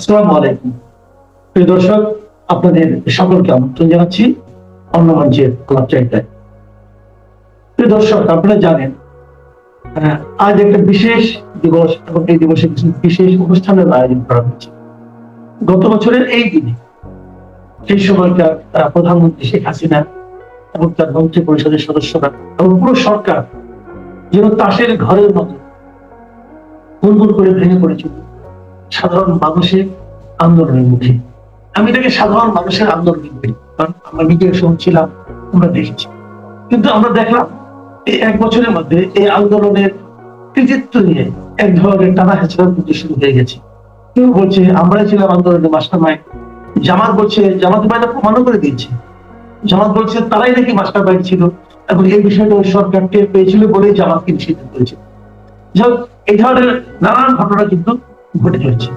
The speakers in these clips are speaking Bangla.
আসসালামু আলাইকুম। প্রিয় দর্শক, আপনাদের সকলকে আমন্ত্রণ জানাচ্ছি অন্য মঞ্চের প্রিয় দর্শক, আপনারা জানেন আজ একটা বিশেষ দিবস এবং এই দিবসে কিছু বিশেষ অনুষ্ঠানের আয়োজন করা হয়েছে গত বছরের এই দিনে সেই সময়কার প্রধানমন্ত্রী শেখ হাসিনা এবং তার মন্ত্রী পরিষদের সদস্যরা এবং পুরো সরকার যেন তাসের ঘরের মতো গুনগুন করে ভেঙে পড়েছিল। সাধারণ মানুষের আন্দোলনের মুখে। আমি এটাকে সাধারণ মানুষের আন্দোলন বলি কারণ আমরা মিডিয়ার শুনছিলাম আমরা দেখেছি। কিন্তু আমরা দেখলাম এই এক বছরের মধ্যে এই আন্দোলনের কৃতিত্ব নিয়ে এক ধরনের টানা হেঁচড়ার প্রতি শুরু হয়ে গেছে। কেউ বলছে আমরাই ছিলাম আন্দোলনের মাস্টার মাইন্ড জামাত বলছে জামাত বাইরা প্রমাণও করে দিয়েছে। জামাত বলছে তারাই নাকি মাস্টার মাইন্ড ছিল? এবং এই বিষয়টা সরকার টের পেয়েছিল বলেই জামাতকে নিষিদ্ধ করেছে। যাই হোক, এই ধরনের নানান ঘটনা কিন্তু ঘটে চলেছে।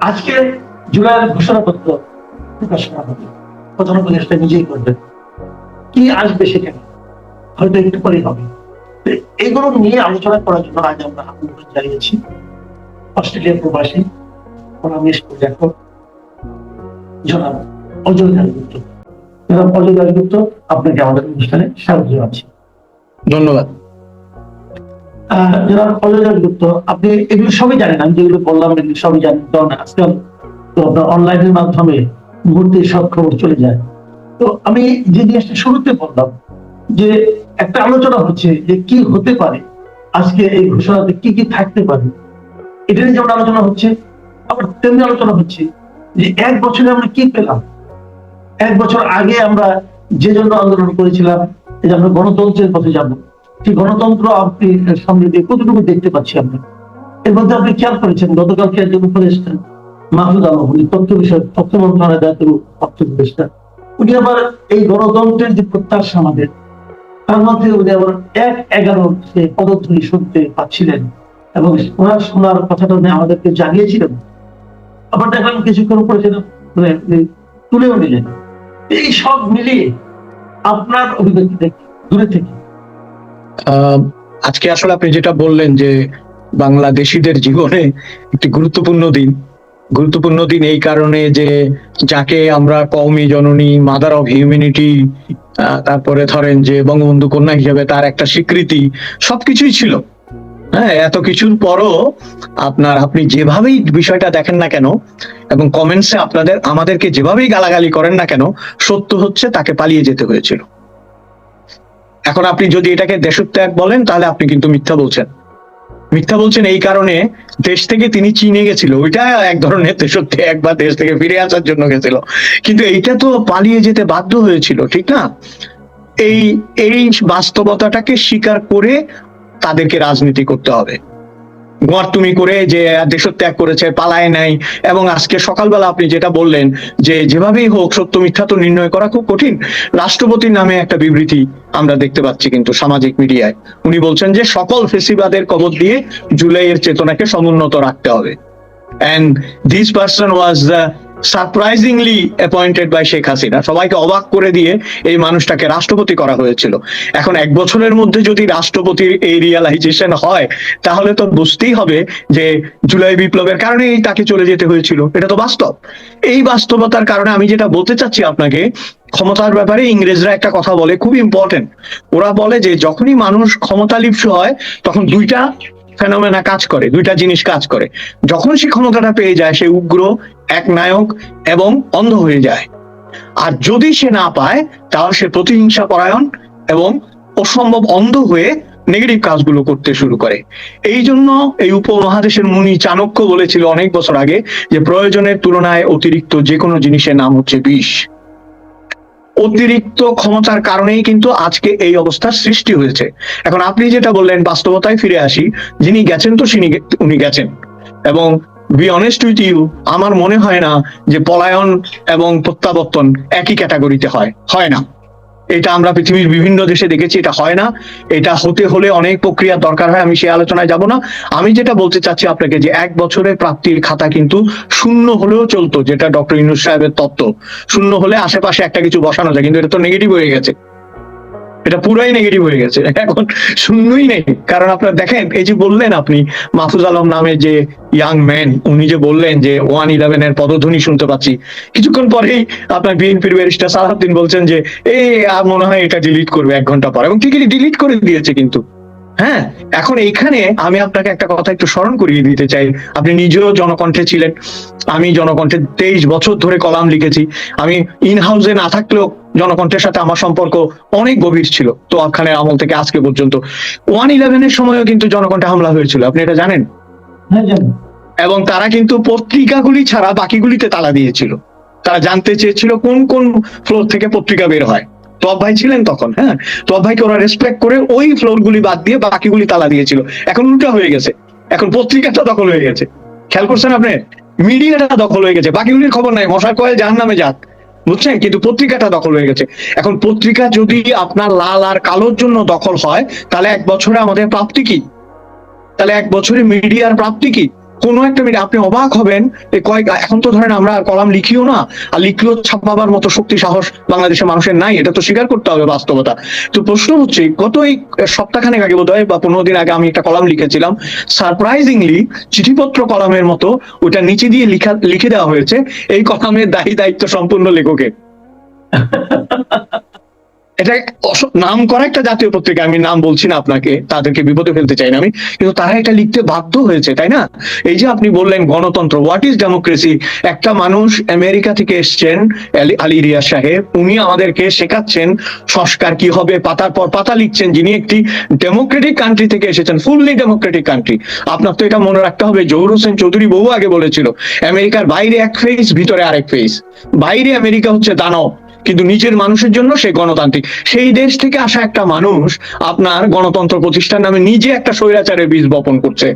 আজকে জুলাইয়ের ঘোষণাপত্র প্রকাশ করা হবে। প্রধান উপদেষ্টা নিজেই করবেন কি আসবে সেখানে? হয়তো একটু পরেই হবে। তো এইগুলো নিয়ে আলোচনা করার জন্য আজ আমরা আমন্ত্রণ জানিয়েছি অস্ট্রেলিয়া প্রবাসী পরামর্শ লেখক, জনাব অজয় দাসগুপ্ত জনাব অজয় দাসগুপ্ত আপনাকে আমাদের অনুষ্ঠানে স্বাগত জানাচ্ছি। ধন্যবাদ। জনাব অজয় দাসগুপ্ত আপনি এগুলো সবই জানেন, আমি যেগুলো বললাম এগুলো সবই জানেন। কারণ আজকাল তো আপনার অনলাইনের মাধ্যমে মুহূর্তে সব খবর চলে যায়। তো আমি যে জিনিসটা শুরুতে বললাম, যে একটা আলোচনা হচ্ছে যে কি হতে পারে, আজকে এই ঘোষণাতে কি কি থাকতে পারে। এটা নিয়ে যেমন আলোচনা হচ্ছে, আবার তেমনি আলোচনা হচ্ছে যে এক বছরে আমরা কি পেলাম? এক বছর আগে আমরা যে জন্য আন্দোলন করেছিলাম যে আমরা গণতন্ত্রের পথে যাব সেই গণতন্ত্র আপনি সামনে দিয়ে কতটুকু দেখতে পাচ্ছি আমরা? এর মধ্যে আপনি খেয়াল করেছেন, গতকালকে একজন উপদেষ্টা মাহমুদ আলম, উনি তথ্য বিষয় তথ্য মন্ত্রণালয়ের দায়িত্ব তথ্য উপদেষ্টা, উনি আবার এই গণতন্ত্রের যে প্রত্যাশা আমাদের, তার মধ্যে উনি আবার এক এগারো সে পদধ্বনি শুনতে পাচ্ছিলেন এবং ওনার শোনার কথাটা উনি আমাদেরকে জানিয়েছিলেন। আবার দেখলাম কিছুক্ষণ পরে সেটা তুলেও নিলেন। এই সব মিলিয়ে আপনার অভিব্যক্তি দেখি দূরে থেকে আজকে আসলে আপনি যেটা বললেন যে বাংলাদেশিদের জীবনে একটি গুরুত্বপূর্ণ দিন। গুরুত্বপূর্ণ দিন এই কারণে যে যাকে আমরা কওমি জননী মাদার অফ হিউম্যানিটি তারপরে ধরেন যে বঙ্গবন্ধু কন্যা হিসেবে তার একটা স্বীকৃতি, সবকিছুই ছিল। হ্যাঁ এত কিছুর পরও আপনার আপনি যেভাবেই বিষয়টা দেখেন না কেন এবং কমেন্টসে আপনাদের, আমাদেরকে যেভাবেই গালাগালি করেন না কেন, সত্য হচ্ছে তাকে পালিয়ে যেতে হয়েছিল। এখন আপনি যদি এটাকে দেশত্যাগ বলেন, তাহলে আপনি কিন্তু মিথ্যা বলছেন। মিথ্যা বলছেন এই কারণে দেশ থেকে তিনি চীনে গেছিল। ওইটা এক ধরনের দেশত্যাগ বা দেশ থেকে ফিরে আসার জন্য গেছিল। কিন্তু এইটা তো পালিয়ে যেতে বাধ্য হয়েছিল, ঠিক না? এই এই বাস্তবতাটাকে স্বীকার করে তাদেরকে রাজনীতি করতে হবে। তুমি করে যে দেশত্যাগ করেছে, পালায় নাই। এবং আজকে সকালবেলা আপনি যেটা বললেন যে যেভাবেই হোক সত্য মিথ্যা তো নির্ণয় করা খুব কঠিন। রাষ্ট্রপতির নামে একটা বিবৃতি আমরা দেখতে পাচ্ছি কিন্তু সামাজিক মিডিয়ায়। উনি বলছেন যে সকল ফেসিবাদের কবর দিয়ে জুলাইয়ের চেতনাকে সমুন্নত রাখতে হবে। And this person was surprisingly appointed by Sheikh Hasina সবাইকে অবাক করে দিয়ে এই মানুষটাকে রাষ্ট্রপতি করা হয়েছিল। এখন এক বছরের মধ্যে যদি রাষ্ট্রপতির এই রিয়ালাইজেশন হয়, তাহলে তো বুঝতেই হবে যে জুলাই বিপ্লবের কারণেই তাকে চলে যেতে হয়েছিল। এটা তো বাস্তব। এই বাস্তবতার কারণে আমি যেটা বলতে চাচ্ছি আপনাকে, ক্ষমতার ব্যাপারে ইংরেজরা একটা কথা বলে, খুব ইম্পর্টেন্ট ওরা বলে যে যখনই মানুষ ক্ষমতা লিপ্স হয়, তখন দুইটা ফেনোমেনা কাজ করে, দুইটা জিনিস কাজ করে। যখন সে ক্ষমতাটা পেয়ে যায়, সে উগ্র, এক নায়ক এবং অন্ধ হয়ে যায়। আর যদি সে না পায় তাহলে সে প্রতিহিংসা পরায়ণ এবং অসম্ভব অন্ধ হয়ে নেগেটিভ কাজগুলো করতে শুরু করে। এই জন্য এই উপমহাদেশের মুনি চাণক্য বলেছিল অনেক বছর আগে যে প্রয়োজনের তুলনায় অতিরিক্ত যে কোনো জিনিসের নাম হচ্ছে বিষ। অতিরিক্ত ক্ষমতার কারণেই কিন্তু আজকে এই অবস্থার সৃষ্টি হয়েছে। এখন আপনি যেটা বললেন, বাস্তবতায় ফিরে আসি, যিনি গেছেন তো উনি গেছেন। এবং বি অনেস্ট উইথ ইউ আমার মনে হয় না যে পলায়ন এবং প্রত্যাবর্তন একই ক্যাটাগরিতে হয় হয় না। এটা আমরা পৃথিবীর বিভিন্ন দেশে দেখেছি, এটা হয় না। এটা হতে হলে অনেক প্রক্রিয়া দরকার হয়, আমি সেই আলোচনায় যাব না। আমি যেটা বলতে চাচ্ছি আপনাকে যে এক বছরের প্রাপ্তির খাতা কিন্তু শূন্য হলেও চলতো, যেটা ডক্টর ইনুস সাহেবের তত্ত্ব। শূন্য হলে আশেপাশে একটা কিছু বসানো যায়, কিন্তু এটা তো নেগেটিভ হয়ে গেছে। এটা পুরাই নেগেটিভ হয়ে গেছে। এখন শূন্যই নেই। কারণ আপনার দেখেন, এই যে বললেন আপনি, মাহফুজ আলম নামে যে ইয়াং ম্যান উনি যে বললেন যে ওয়ান ইলেভেন এর পদধ্বনি শুনতে পাচ্ছি। কিছুক্ষণ পরেই আপনার বিএনপির ব্যারিস্টার সালাহদ্দিন বলছেন যে এই মনে হয় এটা ডিলিট করবে এক ঘণ্টা পর। এবং ঠিকই ডিলিট করে দিয়েছে কিন্তু। হ্যাঁ এখন এইখানে আমি আপনাকে একটা কথা একটু স্মরণ করিয়ে দিতে চাই। আপনি নিজেও জনকণ্ঠে ছিলেন। আমি জনকণ্ঠে তেইশ বছর ধরে কলাম লিখেছি। আমি ইন হাউসে না থাকলেও জনকণ্ঠের সাথে আমার সম্পর্ক অনেক গভীর ছিল। তো খানের আমল থেকে আজকে পর্যন্ত। ওয়ান ইলেভেনের সময়ও কিন্তু জনকণ্ঠে হামলা হয়েছিল। আপনি এটা জানেন? হ্যাঁ এবং তারা কিন্তু পত্রিকাগুলি ছাড়া বাকিগুলিতে তালা দিয়েছিল। তারা জানতে চেয়েছিল কোন কোন ফ্লোর থেকে পত্রিকা বের হয়। তব ভাই ছিলেন তখন হ্যাঁ? তব ভাইকে ওরা রেসপেক্ট করে ওই ফ্লোর গুলি বাদ দিয়ে বাকিগুলি তালা দিয়েছিল। এখন উল্টা হয়ে গেছে। এখন পত্রিকাটা দখল হয়ে গেছে। খেয়াল করছেন আপনি? মিডিয়াটা দখল হয়ে গেছে। বাকিগুলির খবর নাই। মশার কয়েল যার নামে যাক। বুঝছেন? কিন্তু পত্রিকাটা দখল হয়ে গেছে। এখন পত্রিকা যদি আপনার লাল আর কালোর জন্য দখল হয়, তাহলে এক বছরে আমাদের প্রাপ্তি কি? তাহলে এক বছরে মিডিয়ার প্রাপ্তি কি? কোনো একটা মিডিয়া আপনি অবাক হবেন কয়েক, এখন তো ধরেন আমরা কলাম লিখিও না, আর লিখলেও ছাপাবার মতো শক্তি, সাহস বাংলাদেশের মানুষের নাই, এটা তো স্বীকার করতে হবে বাস্তবতা। তো প্রশ্ন হচ্ছে, গত এই সপ্তাহখানেক আগে বোধ হয় বা পনেরো দিন আগে আমি একটা কলাম লিখেছিলাম সারপ্রাইজিংলি চিঠিপত্র কলামের মতো ওটা নিচে দিয়ে লিখা, লিখে দেওয়া হয়েছে, এই কলামের দায়ী দায়িত্ব সম্পূর্ণ লেখকের। এটা নাম করা একটা জাতীয় পত্রিকা, আমি নাম বলছি না আপনাকে, তাদেরকে বিপদে ফেলতে চাই না আমি, কিন্তু তারা এটা লিখতে বাধ্য হয়েছে, তাই না? এই যে আপনি বললেন গণতন্ত্র হোয়াট ইজ ডেমোক্রেসি একটা মানুষ আমেরিকা থেকে এসছেন, আলী রিয়া সাহেব, উনি আমাদেরকে শেখাচ্ছেন সংস্কার কি হবে, পাতার পর পাতা লিখছেন, যিনি একটি ডেমোক্রেটিক কান্ট্রি থেকে এসেছেন ফুললি ডেমোক্রেটিক কান্ট্রি আপনার তো এটা মনে রাখতে হবে, জহুর হোসেন চৌধুরী বহু আগে বলেছিল, আমেরিকার বাইরে এক ফেস ভিতরে আরেক ফেস বাইরে আমেরিকা হচ্ছে দানব। কিন্তু নিজের মানুষের জন্য সে গণতান্ত্রিক। সেই দেশ থেকে আসা একটা মানুষ আপনার গণতন্ত্র প্রতিষ্ঠান নামে নিজে একটা স্বৈরাচারের বীজ বপন করছে।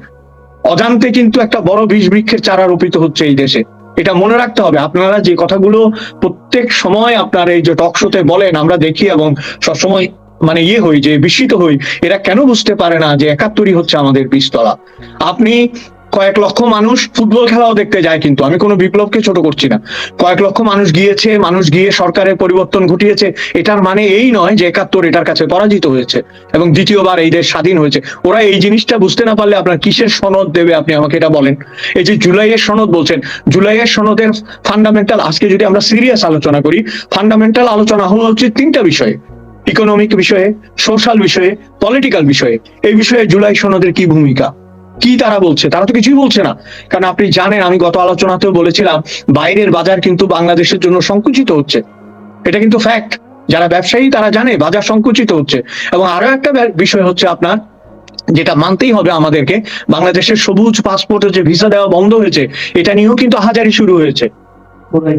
অজান্তে কিন্তু একটা বড় বীজ বৃক্ষের চারা রোপিত হচ্ছে এই দেশে। এটা মনে রাখতে হবে, আপনারা যে কথাগুলো প্রত্যেক সময় আপনার এই যে টকশোতে বলেন, আমরা দেখি এবং সবসময় মানে ইয়ে হই যে, বিস্মিত হই, এরা কেন বুঝতে পারে না যে একাত্তরই হচ্ছে আমাদের বীজতলা? আপনি কয়েক লক্ষ মানুষ ফুটবল খেলাও দেখতে যায় কিন্তু। আমি কোনো বিপ্লবকে ছোট করছি না। কয়েক লক্ষ মানুষ গিয়েছে, মানুষ গিয়ে সরকারের পরিবর্তন ঘটিয়েছে। এটার মানে এই নয় যে একাত্তর এটার কাছে পরাজিত হয়েছে এবং দ্বিতীয়বার এই দেশ স্বাধীন হয়েছে। ওরা এই জিনিসটা বুঝতে না পারলে আপনার কিসের সনদ দেবে আপনি আমাকে এটা বলেন? এই যে জুলাইয়ের সনদ বলছেন, জুলাইয়ের সনদের ফান্ডামেন্টাল আজকে যদি আমরা সিরিয়াস আলোচনা করি ফান্ডামেন্টাল আলোচনা হলো হচ্ছে তিনটা বিষয়ে। ইকোনমিক বিষয়ে সোশ্যাল বিষয়ে পলিটিক্যাল বিষয়ে। এই বিষয়ে জুলাই সনদের কি ভূমিকা? কি তারা বলছে? তারা তো কিছুই বলছে না। কারণ আপনি জানেন, আমি গত আলোচনাতেও বলেছিলাম, বাইরের বাজার কিন্তু বাংলাদেশের জন্য সংকুচিত হচ্ছে। এটা কিন্তু ফ্যাক্ট যারা ব্যবসায়ী, তারা জানে, বাজার সংকুচিত হচ্ছে। এবং আরও একটা বিষয় হচ্ছে আপনার, যেটা মানতেই হবে আমাদেরকে, বাংলাদেশের সবুজ পাসপোর্টের যে ভিসা দেওয়া বন্ধ হয়েছে, এটা নিয়েও কিন্তু হাজারি শুরু হয়েছে।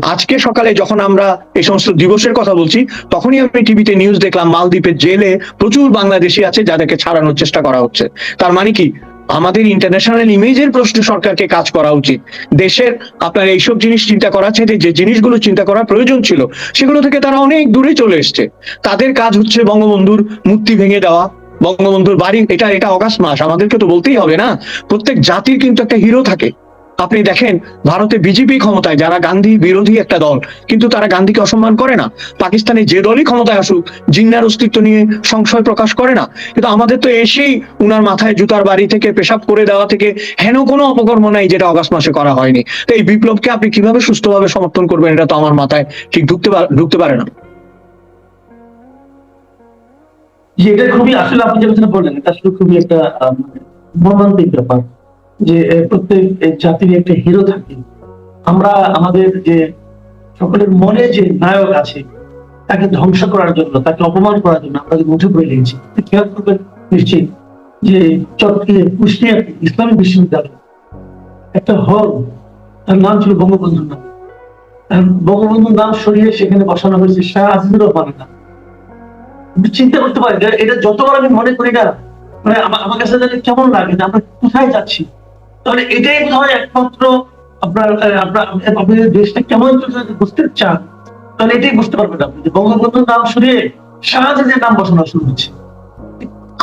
আজকে সকালে যখন আমরা এই সমস্ত দিবসের কথা বলছি, তখনই আমি টিভিতে নিউজ দেখলাম, মালদ্বীপের জেলে প্রচুর বাংলাদেশি আছে যাদেরকে ছাড়ানোর চেষ্টা করা হচ্ছে। তার মানে কি? আমাদের ইন্টারন্যাশনাল ইমেজের প্রশ্নে সরকারকে কাজ করা উচিত। দেশের আপনার এইসব জিনিস চিন্তা করা আছে, যে জিনিসগুলো চিন্তা করার প্রয়োজন ছিল, সেগুলো থেকে তারা অনেক দূরে চলে এসছে। তাদের কাজ হচ্ছে বঙ্গবন্ধুর মূর্তি ভেঙে দেওয়া, বঙ্গবন্ধুর বাড়ি, এটা এটা অগাস্ট মাস, আমাদেরকে তো বলতেই হবে না। প্রত্যেক জাতির কিন্তু একটা হিরো থাকে। আপনি দেখেন, ভারতে বিজেপি ক্ষমতায়, যারা গান্ধী বিরোধী একটা দল, কিন্তু তারা গান্ধীকে অসম্মান করে না। পাকিস্তানে যে দলই ক্ষমতায় আসুক, জিন্নার অস্তিত্ব নিয়ে সংশয় প্রকাশ করে না। কিন্তু আমাদের তো এসেই উনার মাথায় জুতার বাড়ি থেকে, পেশাব করে দেওয়া থেকে হেন কোনো অপকর্ম নাই যেটা অগাস্ট মাসে করা হয়নি। তো এই বিপ্লবকে আপনি কীভাবে সুস্থভাবে সমর্থন করবেন, এটা তো আমার মাথায় ঠিক ঢুকতে ঢুকতে পারে না। এটা খুবই আসলে আপনি যেটা বললেন, এটা আসলে খুবই একটা মর্মান্তিক ব্যাপার। যে প্রত্যেক জাতির একটা হিরো থাকে। আমরা আমাদের যে, সকলের মনে যে নায়ক আছে, তাকে ধ্বংস করার জন্য, তাকে অপমান করার জন্য আমরা মুঠে করে নিয়েছি খেয়াল করবেন নিশ্চয়ই যে চট্টগ্রাম কুষ্টিয়া ইসলামী বিশ্ববিদ্যালয়, একটা হল, তার নাম ছিল বঙ্গবন্ধুর নাম। বঙ্গবন্ধুর নাম সরিয়ে সেখানে বসানো হয়েছে শাহ আজিজুর রহমানের নাম। চিন্তা করতে পারি এটা যতবার আমি মনে করি না মানে আমার কাছে কেমন লাগে আমরা কোথায় যাচ্ছি। তাহলে এটাই বোধ হয় একমাত্র আপনার আপনি দেশটা কেমন চলছে বুঝতে চান, তাহলে এটাই বুঝতে পারবেন আপনি যে বঙ্গবন্ধুর নাম সরিয়ে শাহজাহানের নাম বসানো শুরু হচ্ছে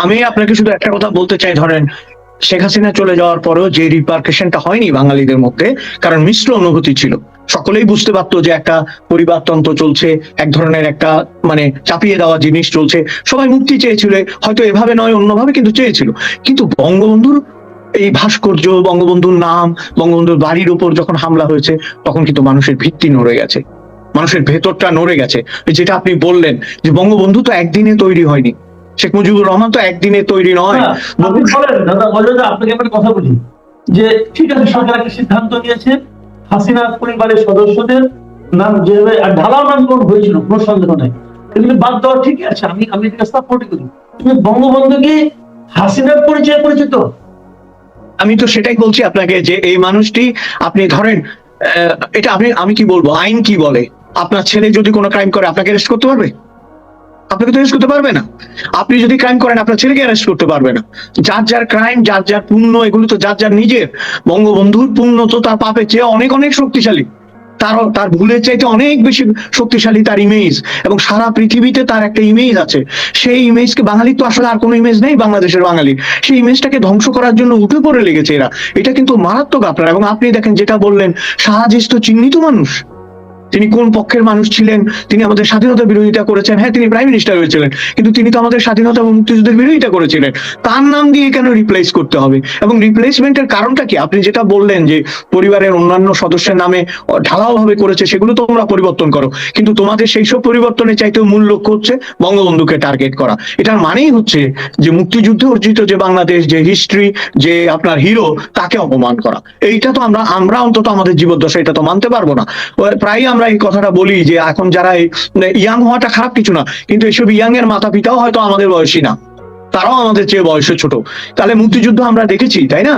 আমি আপনাকে শুধু একটা কথা বলতে চাই, ধরেন শেখ হাসিনা চলে যাওয়ার পরেও যে রিপার্কেশনটা হয়নি বাঙালিদের মধ্যে, কারণ মিশ্র অনুভূতি ছিল। সকলেই বুঝতে পারতো যে একটা পরিবারতন্ত্র চলছে, এক ধরনের একটা মানে চাপিয়ে দেওয়া জিনিস চলছে। সবাই মুক্তি চেয়েছিল, হয়তো এভাবে নয়, অন্যভাবে কিন্তু চেয়েছিল। কিন্তু বঙ্গবন্ধুর এই ভাস্কর্য বঙ্গবন্ধুর নাম বঙ্গবন্ধুর বাড়ির উপর যখন হামলা হয়েছে তখন কিন্তু মানুষের ভিত্তি নড়ে গেছে। মানুষের ভেতরটা নড়ে গেছে। যেটা আপনি বললেন যে বঙ্গবন্ধু তো একদিনে তৈরি হয়নি। শেখ মুজিবুর রহমান তো একদিনে তৈরি নয়। হ্যাঁ, আপনাকে একটা কথা বলি। যে ঠিক আছে সরকার একটা সিদ্ধান্ত নিয়েছে হাসিনা পরিবারের সদস্যদের নাম যেভাবে ঢালাও নামকরণ হয়েছিল কোনো সন্দেহ নেই। এগুলি বাদ দেওয়া ঠিক আছে আমি আমি এটা সাপোর্ট করি। তুমি বঙ্গবন্ধু কি হাসিনার পরিচয় পরিচিত? আমি তো সেটাই বলছি আপনাকে যে এই মানুষটি, আপনি ধরেন এটা আপনি, আমি কি বলব? আইন কি বলে? আপনার ছেলে যদি কোনো ক্রাইম করে, আপনাকে অ্যারেস্ট করতে পারবে? আপনাকে তো অ্যারেস্ট করতে পারবে না। আপনি যদি ক্রাইম করেন, আপনার ছেলেকে অ্যারেস্ট করতে পারবে না। যার যার ক্রাইম যার যার পুণ্য, এগুলো তো যার যার নিজের। বঙ্গবন্ধুর পুণ্য তো তার পাপের চেয়ে অনেক অনেক শক্তিশালী। তার তার ভুলের চাইতে অনেক বেশি শক্তিশালী তার ইমেজ এবং সারা পৃথিবীতে তার একটা ইমেজ আছে। সেই ইমেজকে বাঙালির তো আসলে আর কোনো ইমেজ নেই বাংলাদেশের বাঙালি। সেই ইমেজটাকে ধ্বংস করার জন্য উঠে পড়ে লেগেছে এরা। এটা কিন্তু মারাত্মক আপনার। এবং আপনি দেখেন যেটা বললেন শাহজিজ তো চিহ্নিত মানুষ। তিনি কোন পক্ষের মানুষ ছিলেন? তিনি আমাদের স্বাধীনতা বিরোধিতা করেছেন। হ্যাঁ তিনি প্রাইম মিনিস্টার হয়েছিলেন, কিন্তু তিনি তো আমাদের স্বাধীনতা এবং মুক্তিযুদ্ধের বিরোধিতা করেছিলেন। তার নাম দিয়ে কেন রিপ্লেস করতে হবে? এবং রিপ্লেসমেন্টের কারণটা কি? আপনি যেটা বললেন যে পরিবারের অন্যান্য সদস্যের নামে ঢালাও ভাবে করেছে, সেগুলো তোমরা পরিবর্তন করো। কিন্তু তোমাদের সেই সব পরিবর্তনের চাইতেও মূল লক্ষ্য হচ্ছে বঙ্গবন্ধুকে টার্গেট করা। এটার মানেই হচ্ছে যে মুক্তিযুদ্ধে অর্জিত যে বাংলাদেশ, যে হিস্ট্রি যে আপনার হিরো তাকে অপমান করা। এইটা তো আমরা আমরা অন্তত আমাদের জীবদ্দশা এটা তো মানতে পারব না। প্রায় আমরা এই কথাটা বলি যে এখন যারা ইয়াং হওয়াটা খারাপ কিছু না, কিন্তু এইসব ইয়াং এর মাতা পিতাও হয়তো আমাদের বয়সী না। তারাও আমাদের চেয়ে বয়সে ছোট। তাহলে মুক্তিযুদ্ধ আমরা দেখেছি, তাই না?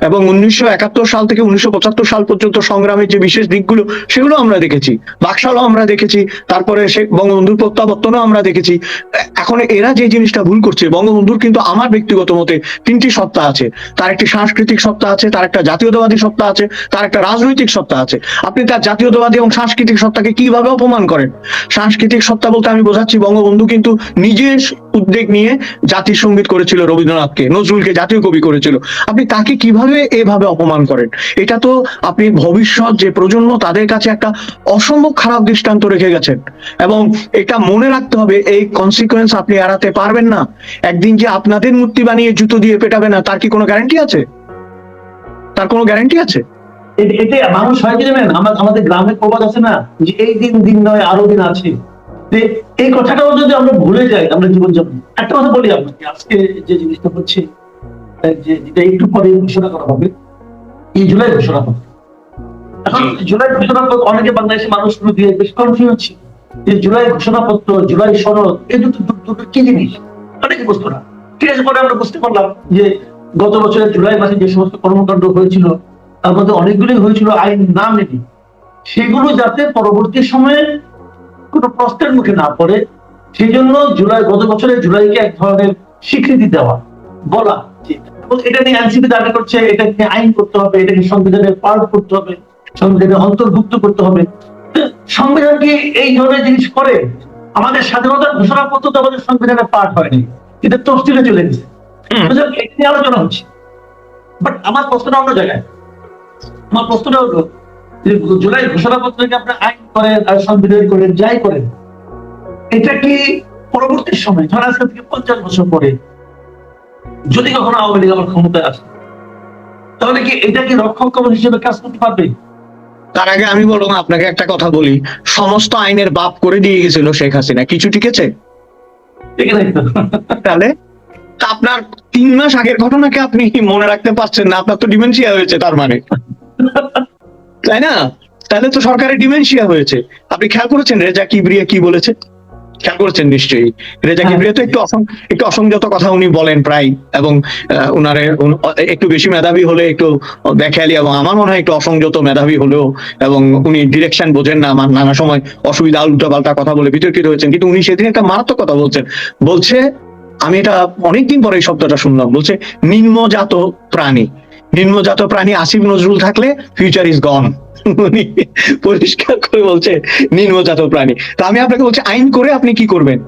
এবং উনিশশো একাত্তর সাল থেকে উনিশশো পঁচাত্তর সাল পর্যন্ত সংগ্রামের যে বিশেষ দিকগুলো, সেগুলো আমরা দেখেছি। বাকশালও আমরা দেখেছি, তারপরে সে বঙ্গবন্ধুর প্রত্যাবর্তনও আমরা দেখেছি। এখন এরা যে জিনিসটা ভুল করছে, বঙ্গবন্ধুর কিন্তু আমার ব্যক্তিগত মতে তিনটি সত্তা আছে। তার একটি সাংস্কৃতিক সত্তা আছে, তার একটা জাতীয়তাবাদী সত্তা আছে, তার একটা রাজনৈতিক সত্তা আছে। আপনি তার জাতীয়তাবাদী এবং সাংস্কৃতিক সত্তাকে কীভাবে অপমান করেন? সাংস্কৃতিক সত্তা বলতে আমি বোঝাচ্ছি, বঙ্গবন্ধু কিন্তু নিজের উদ্যোগ নিয়ে জাতির সংগীত করেছিল রবীন্দ্রনাথকে, নজরুলকে জাতীয় কবি করেছিল। আপনি তাকে কীভাবে এভাবে অপমান করেন? এটা তো আপনি ভবিষ্যৎ যে প্রজন্ম, তাদের কাছে একটা অসম্ভব খারাপ দৃষ্টান্ত রেখে গেছেন। এবং এটা মনে রাখতে হবে, এই কনসিকোয়েন্স আপনি এড়াতে পারবেন না। একদিন যে আপনাদের মূর্তি বানিয়ে জুতো দিয়ে পেটাবে না, তার কি কোনো গ্যারান্টি আছে? তার কোনো গ্যারান্টি আছে? এতে মানুষ হয় কি জানেন? আমাদের গ্রামে প্রবাদ আছে না, যে এই দিন দিন নয়, আরও দিন আছে। এই কথাটাও যদি আমরা ভুলে যাই, আমরা জীবনযাপন একটা কথা বলি আপনাকে, আজকে যে জিনিসটা হচ্ছে যেটা একটু পরে ঘোষণা করা হবে এই জুলাই ঘোষণা হবে। এখন জুলাই ঘোষণাপত্র অনেকে বাংলাদেশের মানুষগুলো দিয়ে বেশ কনফিউজ যে জুলাই ঘোষণাপত্র জুলাই সনদ এই দুটো দুটো কি জিনিস? অনেকে বুঝতো না। ঠিক আছে পরে আমরা বুঝতে পারলাম যে গত বছরের জুলাই মাসে যে সমস্ত কর্মকাণ্ড হয়েছিল তার মধ্যে অনেকগুলোই হয়েছিল আইন না মেনে। সেগুলো যাতে পরবর্তী সময়ে কোনো প্রশ্নের মুখে না পড়ে সেই জন্য জুলাই গত বছরের জুলাইকে এক ধরনের স্বীকৃতি দেওয়া বলা। এটা নিয়ে এনসিপি দাবি করছে এটা নিয়ে আইন করতে হবে এটাকে সংবিধানের পার্ট করতে হবে সংবিধানে অন্তর্ভুক্ত করতে হবে। সংবিধান কি এই ধরনের জিনিস করে? আমাদের স্বাধীনতার ঘোষণাপত্র তো আমাদের সংবিধানের পার্ট হয়নি এটা তফসিলে চলে গেছে। এটা আলোচনা হচ্ছে। বাট আমার প্রশ্নটা অন্য জায়গায়। আমার প্রশ্নটা হলো যে জুলাই ঘোষণাপত্রকে আপনি আইন করেন আর সংবিধান করেন যাই করেন এটা কি পরবর্তী সময় ধর আজকে থেকে পঞ্চাশ বছর পরে যদি কখনো আওয়ামী লীগ আবার ক্ষমতায় আসে তাহলে কি এটা কি রক্ষক কবচ হিসেবে কাজ করতে পারবে? তার আগে আমি বলব আপনাকে একটা কথা বলি সমস্ত আইনের বাপ করে দিয়ে গেছিল শেখ হাসিনা। কিছু ঠিক আছে? তাহলে? আপনার তিন মাস আগের ঘটনাকে আপনি মনে রাখতে পারছেন না আপনার তো ডিমেনশিয়া হয়েছে তার মানে। তাই না? তাহলে তো সরকারের ডিমেনশিয়া হয়েছে। আপনি খেয়াল করেছেন রেজা কিবরিয়া কি বলেছে? খেয়াল করছেন নিশ্চয়ই। রেজা হ্যাঁ। কিবরিয়া তো একটু অসং- একটু অসংযত কথা উনি বলেন প্রায় এবং উনারে একটু বেশি মেধাবী হলে একটু বেখেয়ালি এবং আমার মনে হয় একটু অসংযত মেধাবী হলেও এবং উনি ডিরেকশন বোঝেন না আমার নানা সময় অসুবিধা উল্টো পাল্টা কথা বলে বিতর্কিত হয়েছেন। কিন্তু উনি সেদিন একটা মারাত্মক কথা বলছেন। বলছে আমি এটা অনেকদিন পরে এই শব্দটা শুনলাম। বলছে নিম্নজাত প্রাণী। নিম্নজাত প্রাণী আসিফ নজরুল থাকলে ফিউচার ইজ গন উনি পরিষ্কার করে বলছে, নিম্নজাত প্রাণী। তা আমি আপনাকে বলছি, আইন করে আপনি কি করবেন?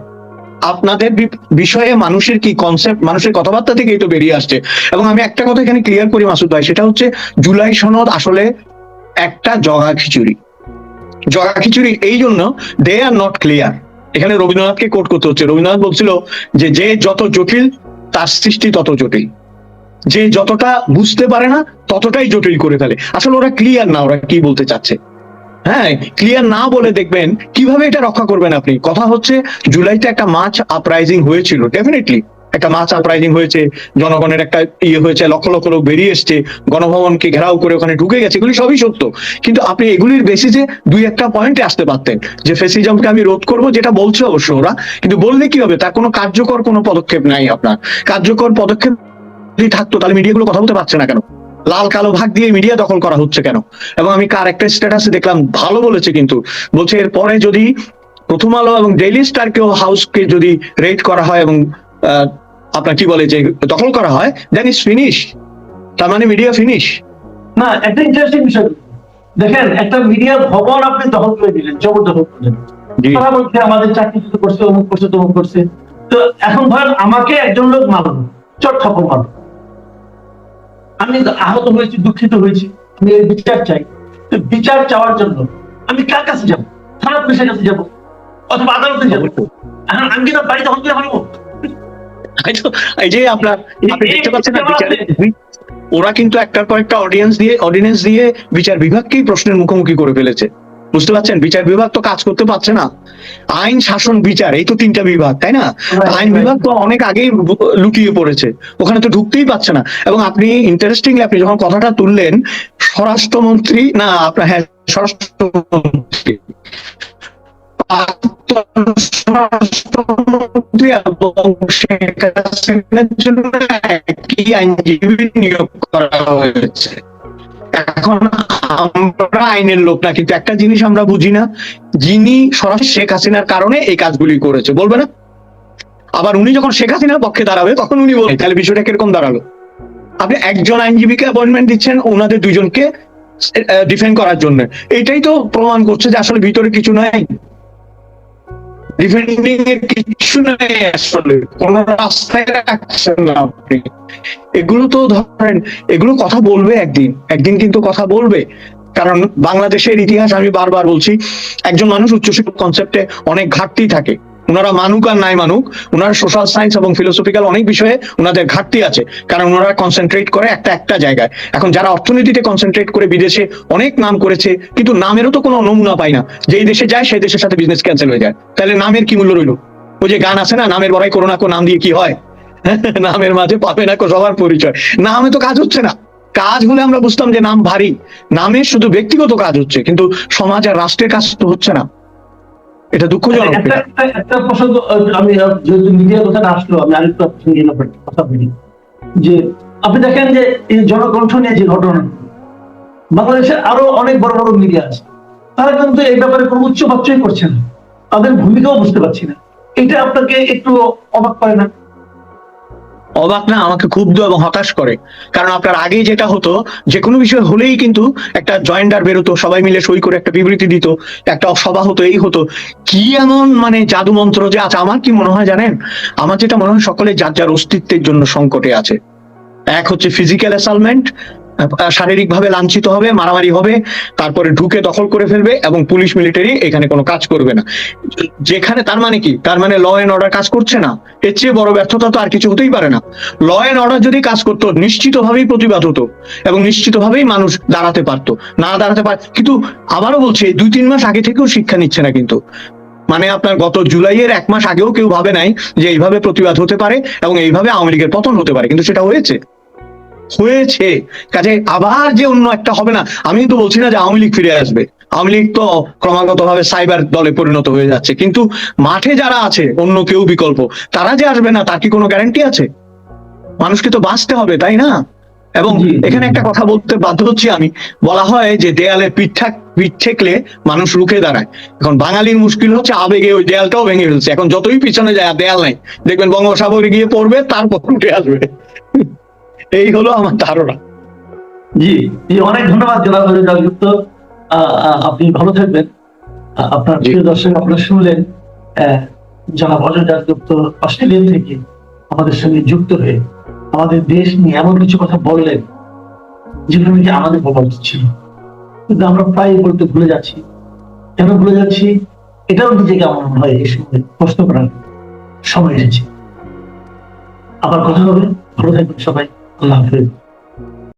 আপনাদের বিষয়ে মানুষের কি কনসেপ্ট মানুষের কথাবার্তা থেকেই তো বেরিয়ে আসছে। এবং আমি একটা কথা এখানে ক্লিয়ার করি, মাসুদ ভাই, সেটা হচ্ছে জুলাই সনদ আসলে একটা জগা খিচুড়ি। জগা খিচুড়ি, এই জন্য দে আর নট ক্লিয়ার এখানে রবীন্দ্রনাথকে কোট করতে হচ্ছে। রবীন্দ্রনাথ বলছিল যে যে যত জটিল, তার সৃষ্টি তত জটিল। যে যতটা বুঝতে পারে না, ততটাই জটিল করে ফেলে। আসলে ওরা ক্লিয়ার না, ওরা কি বলতে চাচ্ছে? হ্যাঁ ক্লিয়ার না বলে দেখবেন কীভাবে এটা রক্ষা করবেন আপনি? কথা হচ্ছে, জুলাইতে একটা মাছ আপরাইজিং হয়েছিল ডেফিনেটলি একটা মাছ আপরাইজিং হয়েছে, জনগণের একটা ইয়ে হয়েছে, লক্ষ লক্ষ লোক বেরিয়ে এসছে, গণভবনকে ঘেরাও করে ওখানে ঢুকে গেছে, এগুলি সবই সত্য। কিন্তু আপনি এগুলির বেসিসে দুই একটা পয়েন্টে আসতে পারতেন, যে ফেসিজমকে আমি রোধ করব, যেটা বলছে অবশ্য ওরা, কিন্তু বললে কি হবে? তার কোনো কার্যকর কোনো পদক্ষেপ নাই আপনার। কার্যকর পদক্ষেপ যদি থাকতো তাহলে মিডিয়াগুলো কথা বলতে পারছে না কেন? লাল কালো ভাগ দিয়ে মিডিয়া দখল করা হচ্ছে কেন? এবং আমি কার একটা স্ট্যাটাসে দেখলাম ভালো বলেছে কিন্তু। বলছে এরপরে যদি প্রথম আলো এবং ডেইলি স্টারকেও হাউসকে যদি রেড করা হয় এবং আপনার কি বলে যে দখল করা হয় দেন ইস ফিনিশ তার মানে মিডিয়া ফিনিশ না একটা ইন্টারেস্টিং বিষয়। দেখেন একটা মিডিয়া ভবন আপনি দখল করে দিলেন জবরদখল করলেন তারা বলছে আমাদের চাকরি করছে অমুক করছে তমুক করছে। তো এখন ধরেন আমাকে একজন লোক মারল চট থাপ্পড় মারল। আমি আহত হয়েছি দুঃখিত হয়েছি। আমি বিচার চাই। বিচার চাওয়ার জন্য আমি কার কাছে যাব? থানা পুলিশের কাছে যাব? অথবা আদালতে যাব? আমি কি তার বাড়ি দখল করে ফেলব এই তো- এই যে আপনার আপনি দেখতে পাচ্ছেন না এই- ওরা কিন্তু একটার পর একটা অডিয়েন্স দিয়ে অডিয়েন্স দিয়ে বিচার বিভাগকেই প্রশ্নের মুখোমুখি করে ফেলেছে। বুঝতে পারছেন? বিচার বিভাগ তো কাজ করতে পারছে না। আইন শাসন বিচার এই তো তিনটা বিভাগ তাই না? আইন বিভাগ তো অনেক আগেই লুকিয়ে পড়েছে। ওখানে তো ঢুকতেই পারছে না। এবং আপনি ইন্টারেস্টিংলি আপনি যখন কথাটা তুললেন স্বরাষ্ট্রমন্ত্রী না আপনার হ্যাঁ স্বরাষ্ট্রমন্ত্রী। প্রাক্তন স্বরাষ্ট্রমন্ত্রী এবং শেখ হাসিনার জন্য একই আইনজীবী নিয়োগ করা হয়েছে। এখন আমরা আইনের লোক না কিন্তু একটা জিনিস আমরা বুঝি না, যিনি সরাসরি শেখ হাসিনার কারণে এই কাজগুলি করেছে, বলবে না? আবার উনি যখন শেখ হাসিনার পক্ষে দাঁড়াবে, তখন উনি বলবেন তাহলে বিষয়টা কীরকম দাঁড়াল? আপনি একজন আইনজীবীকে অ্যাপয়েন্টমেন্ট দিচ্ছেন, ওনাদের দুইজনকে ডিফেন্ড করার জন্য। এটাই তো প্রমাণ করছে যে আসলে ভিতরে কিছু নাই। ডিফেন্ডিং এর কিছু নাই আসলে। কোন রাস্তায় রাখছেন না আপনি। এগুলো তো ধরেন, এগুলো কথা বলবে একদিন। একদিন কিন্তু কথা বলবে। কারণ বাংলাদেশের ইতিহাস আমি বারবার বলছি, একজন মানুষ উচ্চশিক্ষক কনসেপ্টে অনেক ঘাটতি থাকে। ওনারা মানুক আর নাই মানুক ওনারা সোশ্যাল সায়েন্স এবং ফিলোসফিক্যাল অনেক বিষয়ে ওনাদের ঘাটতি আছে। কারণ ওনারা কনসেন্ট্রেট করে একটা একটা জায়গায়। এখন যারা অর্থনীতিতে কনসেন্ট্রেট করে বিদেশে অনেক নাম করেছে, কিন্তু নামেরও তো কোনো নমুনা পায় না। যেই দেশে যায়, সেই দেশের সাথে বিজনেস ক্যান্সেল হয়ে যায়। তাহলে নামের কি মূল্য রইল? ওই যে গান আছে না, নামের বড়াই করোনা কো, নাম দিয়ে কি হয়? নামের মাঝে পাবে না সবার পরিচয়। নামে তো কাজ হচ্ছে না। কাজ হলে আমরা বুঝতাম যে নাম ভারী। নামে শুধু ব্যক্তিগত কাজ হচ্ছে, কিন্তু সমাজ আর রাষ্ট্রের কাজ তো হচ্ছে না। এটা দুঃখজনক একটা প্রসঙ্গ আমি যেহেতু মিডিয়া কথাটা আসলো আমি আরেকটা প্রসঙ্গে কথা বলি। যে আপনি দেখেন যে এই জনকণ্ঠ নিয়ে যে ঘটনা বাংলাদেশে আরও অনেক বড় বড় মিডিয়া আছে। তারা কিন্তু এই ব্যাপারে কোনো উচ্চ বাচ্চই করছে না। তাদের ভূমিকাও বুঝতে পারছি না। এটা আপনাকে একটু অবাক করে না? অবাক না, আমাকে ক্ষুব্ধ এবং হতাশ করে। কারণ আপনার আগে যেটা হতো যে কোনো বিষয় হলেই কিন্তু একটা জয়েন্ডার বেরোতো, সবাই মিলে সই করে একটা বিবৃতি দিত, একটা অসভা হতো, এই হতো। কি এমন মানে জাদু মন্ত্র যে আছে, আমার কি মনে হয় জানেন? আমার যেটা মনে হয় সকলে যার যার অস্তিত্বের জন্য সংকটে আছে। এক হচ্ছে ফিজিক্যাল অ্যাসালমেন্ট শারীরিক ভাবে লাঞ্ছিত হবে, মারামারি হবে, তারপরে ঢুকে দখল করে ফেলবে এবং পুলিশ মিলিটারি এখানে কোনো কাজ করবে না। যেখানে তার মানে কি? তার মানে ল এন্ড অর্ডার কাজ করছে না। এর চেয়ে বড় ব্যর্থতা তো আর কিছু হতেই পারে না। ল এন্ড অর্ডার যদি কাজ করতো, নিশ্চিতভাবেই প্রতিবাদ হতো এবং নিশ্চিতভাবেই মানুষ দাঁড়াতে পারতো। না দাঁড়াতে পার কিন্তু আবারও বলছে দুই তিন মাস আগে থেকেও শিক্ষা নিচ্ছে না কিন্তু। মানে আপনার গত জুলাইয়ের এক মাস আগেও কেউ ভাবে নাই যে এইভাবে প্রতিবাদ হতে পারে এবং এইভাবে আওয়ামী লীগের পতন হতে পারে, কিন্তু সেটা হয়েছে। হয়েছে। কাজে আবার যে অন্য একটা হবে না আমি তো বলছি না যে আওয়ামী লীগ ফিরে আসবে। আওয়ামী লীগ তো ক্রমাগত ভাবে সাইবার দলে পরিণত হয়ে যাচ্ছে। কিন্তু মাঠে যারা আছে অন্য কেউ বিকল্প তারা যে আসবে না তার কি কোনো গ্যারান্টি আছে? মানুষকে তো বাঁচতে হবে তাই না? এবং। এখানে একটা কথা বলতে বাধ্য হচ্ছি আমি। বলা হয় যে দেয়ালে পিঠ পিঠ ঠেকলে মানুষ রুখে দাঁড়ায়। এখন বাঙালির মুশকিল হচ্ছে আবেগে ওই দেয়ালটাও ভেঙে ফেলছে। এখন যতই পিছনে যায় আর দেয়াল নাই দেখবেন বঙ্গোপসাগরে গিয়ে পড়বে তারপর উঠে আসবে। এই হলো আমার ধারণা। জি জি অনেক ধন্যবাদ জনাব জয়যুক্ত আপনি ভালো থাকবেন। আপনার প্রিয় দর্শক আপনারা শুনলেন আহ, জনাব অজয় দাসগুপ্ত অস্ট্রেলিয়া থেকে আমাদের সঙ্গে যুক্ত হয়ে আমাদের দেশ নিয়ে এমন কিছু কথা বললেন যেগুলো নাকি আমাদের বলা উচিত ছিল। কিন্তু আমরা প্রায় বলতে ভুলে যাচ্ছি। কেন ভুলে যাচ্ছি? এটাও নিজেকে আমার মনে হয় এই সময় প্রশ্ন করার সময় এসেছে। আবার কথা হবে। ভালো থাকবেন সবাই। 嗯。对